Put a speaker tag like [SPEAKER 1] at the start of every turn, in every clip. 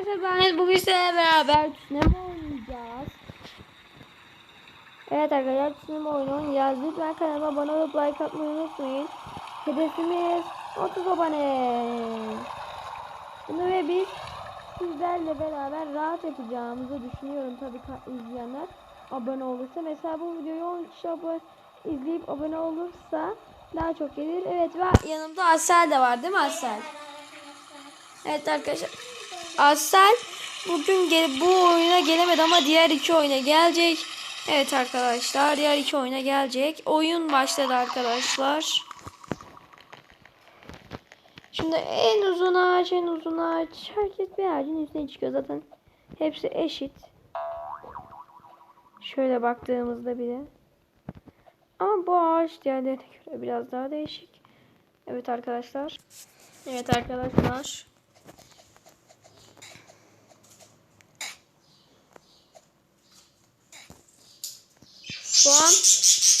[SPEAKER 1] arkadaşlar ben bugün sizlerle beraber sinema oynayacağız. Evet arkadaşlar sinema oyunu oynayacağız. Lütfen kanalıma abone olup like atmayı unutmayın. Hedefimiz 30 abone. Bunu ve biz sizlerle beraber rahat yapacağımızı düşünüyorum tabii izleyenler abone olursa. Mesela bu videoyu 10 kişi abone izleyip abone olursa daha çok gelir. Evet ve yanımda Asel de var değil mi Asel? Evet arkadaşlar. Asel bugün gel bu oyuna gelemedi ama diğer iki oyuna gelecek. Evet arkadaşlar diğer iki oyuna gelecek. Oyun başladı arkadaşlar. Şimdi en uzun ağaç en uzun ağaç. Herkes bir ağacın üstüne çıkıyor zaten. Hepsi eşit. Şöyle baktığımızda bile. Ama bu ağaç diğerlerine göre biraz daha değişik. Evet arkadaşlar. Evet arkadaşlar. Şu an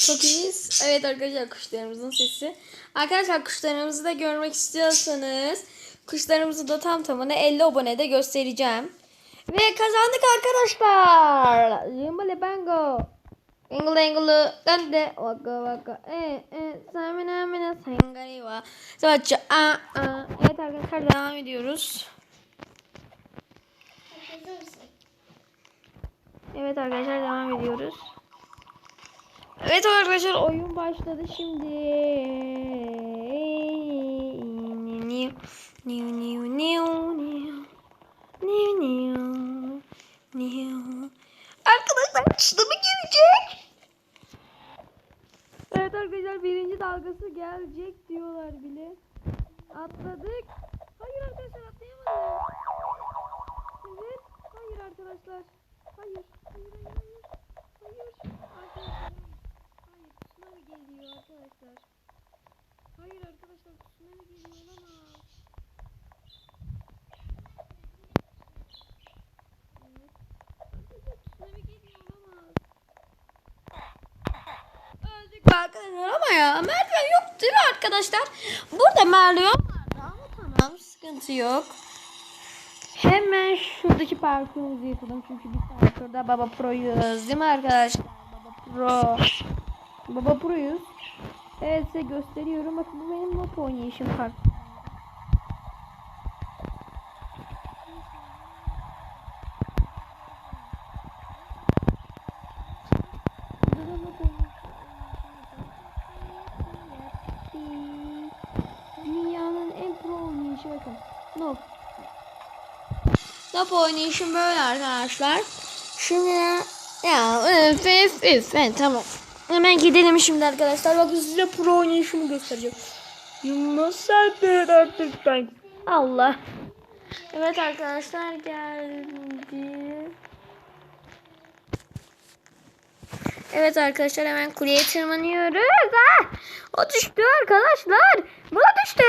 [SPEAKER 1] çok iyiyiz. Evet arkadaşlar kuşlarımızın sesi. Arkadaşlar kuşlarımızı da görmek istiyorsanız kuşlarımızı da tam tamına 50 abonede göstereceğim. Ve kazandık arkadaşlar. Zimbale bango. Engulu engulu gande waka waka e e samina mina sangari wa sacha a a Evet arkadaşlar devam ediyoruz. Evet arkadaşlar devam ediyoruz. Evet arkadaşlar oyun başladı şimdi. New new new new new new new Arkadaşlar tsunami gelecek. Evet arkadaşlar birinci dalgası gelecek diyorlar bile. Atladık. Hayır arkadaşlar atlayamadık. Evet. Hayır arkadaşlar. Hayır. Hayır hayır hayır. Hayır. Arkadaşlar. Hayır tsunami geliyor arkadaşlar. Hayır arkadaşlar tsunami geliyor olamaz. Evet. Arkadaşlar tsunami geliyor olamaz. Öldük be arkadaşlar ama ya merdiven yok değil mi arkadaşlar? Burada merdiven vardı ama tamam sıkıntı yok. Hemen şuradaki parkurumuzu yapalım çünkü biz parkurda Baba Pro'yuz değil mi arkadaşlar? Baba Pro. Baba Pro'yuz. Evet size gösteriyorum. Bakın bu benim mop oynayışım park. Dünyanın en pro oynayışı bakın. Nope. Top oynayışım böyle arkadaşlar. Şimdi ya üf üf üf evet, tamam. Hemen gidelim şimdi arkadaşlar. Bakın size pro oynayışımı göstereceğim. Bir artık ben. Allah. Evet arkadaşlar geldi. Evet arkadaşlar hemen kuleye tırmanıyoruz. Ah! O düştü arkadaşlar. Bu düştü.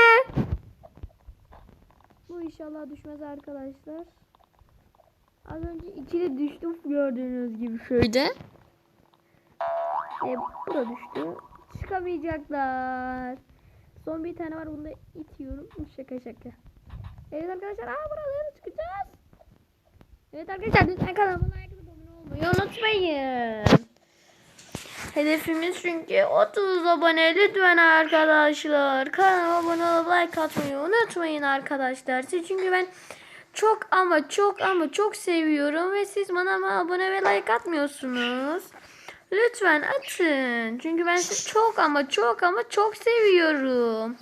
[SPEAKER 1] Bu inşallah düşmez arkadaşlar. Az önce ikili düştüm gördüğünüz gibi şöyle. E, bu da düştü. Çıkamayacaklar. Son bir tane var bunu da itiyorum. Şaka şaka. Evet arkadaşlar aa buralara çıkacağız. Evet arkadaşlar lütfen kanalıma like atıp abone olmayı unutmayın. Hedefimiz çünkü 30 abone lütfen arkadaşlar. Kanalıma abone olup like atmayı unutmayın arkadaşlar. Çünkü ben çok ama çok ama çok seviyorum ve siz bana ama abone ve like atmıyorsunuz. Lütfen atın. Çünkü ben sizi çok ama çok ama çok seviyorum.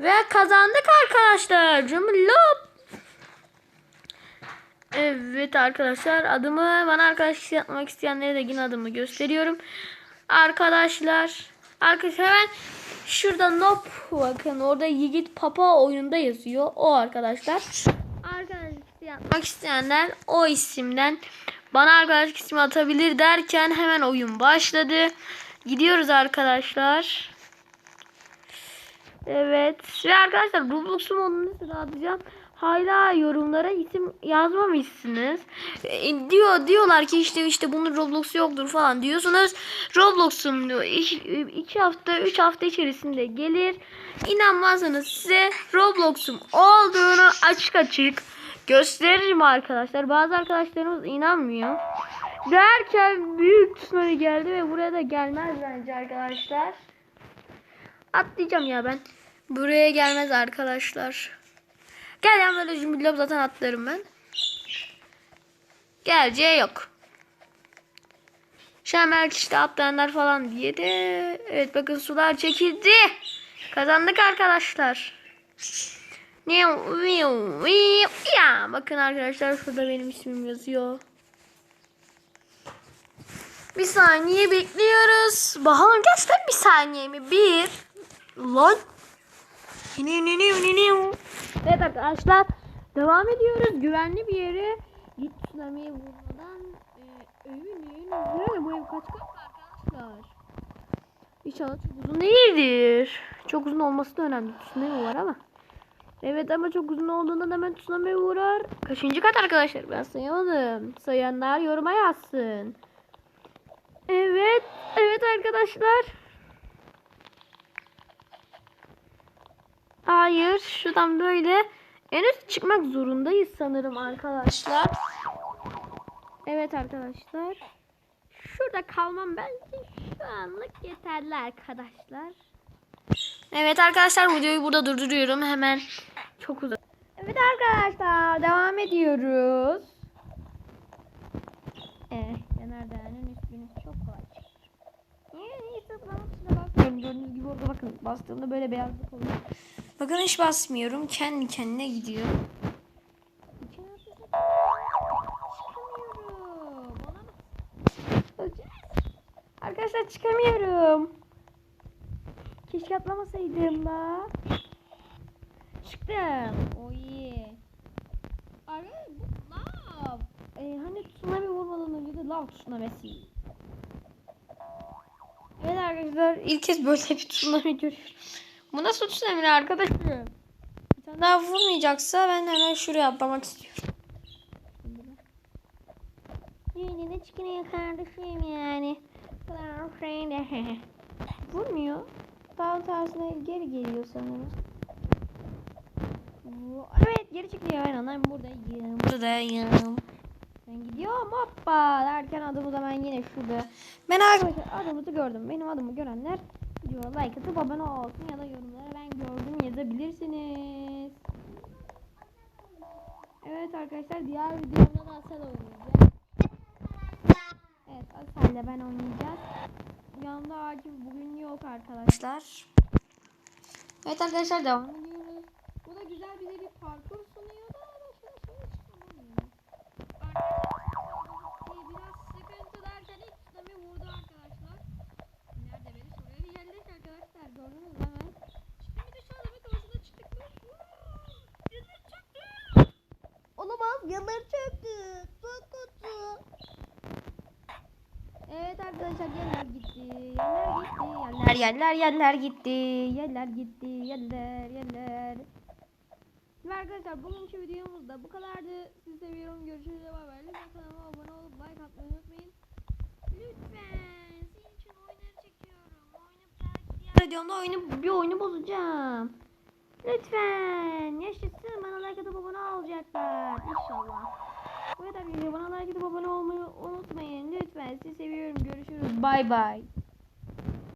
[SPEAKER 1] Ve kazandık arkadaşlar. Cumlop. Evet arkadaşlar adımı bana arkadaşlık yapmak isteyenlere de yine adımı gösteriyorum. Arkadaşlar arkadaşlar hemen şurada nop bakın orada Yiğit Papa oyunda yazıyor. O arkadaşlar. Yapmak isteyenler o isimden bana arkadaşlık ismi atabilir derken hemen oyun başladı. Gidiyoruz arkadaşlar. Evet. Ve arkadaşlar Roblox modunu nasıl atacağım? Hala yorumlara isim yazmamışsınız. E, diyor diyorlar ki işte işte bunun Roblox yoktur falan diyorsunuz. Roblox'um diyor. 2 hafta 3 hafta içerisinde gelir. İnanmazsanız size Roblox'um olduğunu açık açık Gösteririm arkadaşlar. Bazı arkadaşlarımız inanmıyor. Derken büyük tsunami geldi ve buraya da gelmez bence arkadaşlar. Atlayacağım ya ben. Buraya gelmez arkadaşlar. Gel ya böyle cümle zaten atlarım ben. Geleceği yok. Şu an işte atlayanlar falan diye de. Evet bakın sular çekildi. Kazandık arkadaşlar. Ya bakın arkadaşlar şurada benim ismim yazıyor. Bir saniye bekliyoruz. Bakalım gerçekten bir saniye mi? Bir. Lan. Evet arkadaşlar devam ediyoruz. Güvenli bir yere git tsunami'ye vurmadan e, övünün. Böyle bu ev kaç kat arkadaşlar? İnşallah çok uzun değildir. Çok uzun olması da önemli. Tsunami var ama. Evet ama çok uzun olduğunda da hemen tsunami vurar. Kaçıncı kat arkadaşlar? Ben sayamadım. Sayanlar yoruma yazsın. Evet. Evet arkadaşlar. Hayır. Şuradan böyle en üst çıkmak zorundayız sanırım arkadaşlar. Evet arkadaşlar. Şurada kalmam belki şu anlık yeterli arkadaşlar. Evet arkadaşlar videoyu burada durduruyorum. Hemen çok uzun. Evet arkadaşlar devam ediyoruz. Evet Caner'denin üstünüz çok kolay basmıyorum. Gördüğünüz gibi orada bakın bastığımda böyle beyazlık oluyor. Bakın hiç basmıyorum. Kendi kendine gidiyor. Arkadaşlar çıkamıyorum. Keşke atlamasaydım da. Çıktım. O iyi. Ara bu lav. Ee, hani tsunami vurmadan önce de lav tsunamisi. Evet arkadaşlar ilk kez böyle bir tsunami görüyorum. Bu nasıl tsunami arkadaşım? Bir tane daha vurmayacaksa ben hemen şuraya atlamak istiyorum. Yine de çıkıyor kardeşim yani. Vurmuyor. Daha tersine geri geliyor sanırım. Evet geri çıkıyor ben ondan buradayım. Buradayım. Ben gidiyorum hoppa derken adımı da ben yine şurada. Ben arkadaşlar adımızı gördüm. Benim adımı görenler videoya like atıp abone olsun ya da yorumlara ben gördüm yazabilirsiniz. Evet arkadaşlar diğer videomda da Asel oynayacak. Evet Asel'le ben oynayacağız. Yanımda Akif bugün yok arkadaşlar. Evet arkadaşlar devam ediyoruz. Bu da güzel bize bir parkur sunuyor da ben şöyle şöyle çıkamıyorum. Arkadaşlar biraz sıkıntı derken ilk tsunami vurdu arkadaşlar. Nerede beni soruyor. Geldik arkadaşlar gördünüz mü hemen. Şimdi dışarıda bir karşıda çıktık mı? Yanır çöktü. Olamaz yanır çöktü. Çok kötü. Evet arkadaşlar yerler gitti. Yerler gitti. Yerler yerler yerler gitti. Yerler gitti. Yerler yerler. Ve arkadaşlar bugünkü videomuz da bu kadardı. Sizi seviyorum. Görüşürüz. Bay bay. Kanalıma abone olup like atmayı unutmayın. Lütfen. Sizin için oyunları çekiyorum. Oyunu belki videomda oyunu, bir oyunu bozacağım. Lütfen. Yaşasın. Bana like atıp abone olacaklar. İnşallah. Evet arkadaşlar bana like atıp abone olmayı unutmayın. Lütfen sizi seviyorum. Görüşürüz. Bay bay.